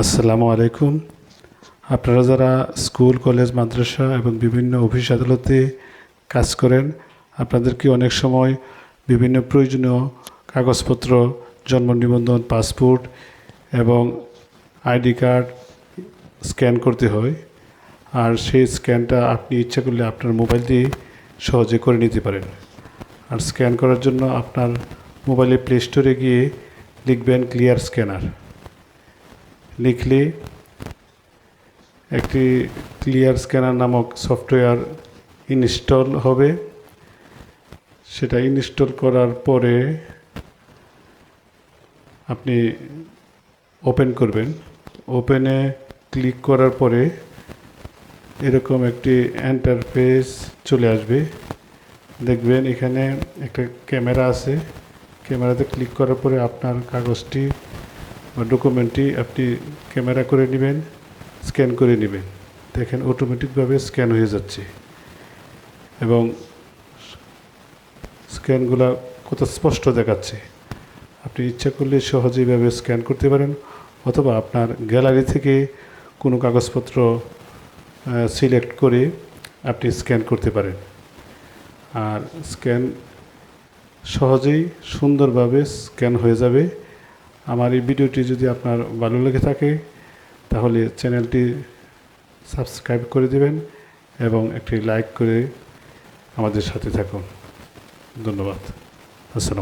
আসসালামু আলাইকুম। আপনারা যারা স্কুল, কলেজ, মাদ্রাসা এবং বিভিন্ন অফিস আদালতে কাজ করেন, আপনাদেরকে অনেক সময় বিভিন্ন প্রয়োজনীয় কাগজপত্র, জন্ম নিবন্ধন, পাসপোর্ট এবং আইডি কার্ড স্ক্যান করতে হয়। আর সেই স্ক্যানটা আপনি ইচ্ছা করলে আপনার মোবাইল দিয়ে সহজে করে নিতে পারেন। আর স্ক্যান করার জন্য আপনার মোবাইলে প্লে স্টোরে গিয়ে লিখবেন ক্লিয়ার স্ক্যানার। লিখলে একটি ক্লিয়ার স্ক্যানার নামক সফটওয়্যার ইনস্টল হবে। সেটা ইনস্টল করার পরে আপনি ওপেন করবেন। ওপেনে ক্লিক করার পরে এরকম একটি এন্টারফেস চলে আসবে। দেখবেন এখানে একটা ক্যামেরা আছে। ক্যামেরাতে ক্লিক করার পরে আপনার কাগজটি ডকুমেন্টটি আপনি ক্যামেরা করে নেবেন স্ক্যান করে নেবেন। দেখেন অটোমেটিকভাবে স্ক্যান হয়ে যাচ্ছে। এবং স্ক্যানগুলো কত স্পষ্ট দেখাচ্ছে। আপনি ইচ্ছা করলে সহজেইভাবে স্ক্যান করতে পারেন, অথবা আপনার গ্যালারি থেকে কোনো কাগজপত্র সিলেক্ট করে আপনি স্ক্যান করতে পারেন। আর স্ক্যান সহজেই সুন্দরভাবে স্ক্যান হয়ে যাবে। আমার এই ভিডিওটি যদি আপনার ভালো লেগে থাকে, তাহলে চ্যানেলটি সাবস্ক্রাইব করে দেবেন এবং একটি লাইক করে আমাদের সাথে থাকুন। ধন্যবাদ। আসসালাম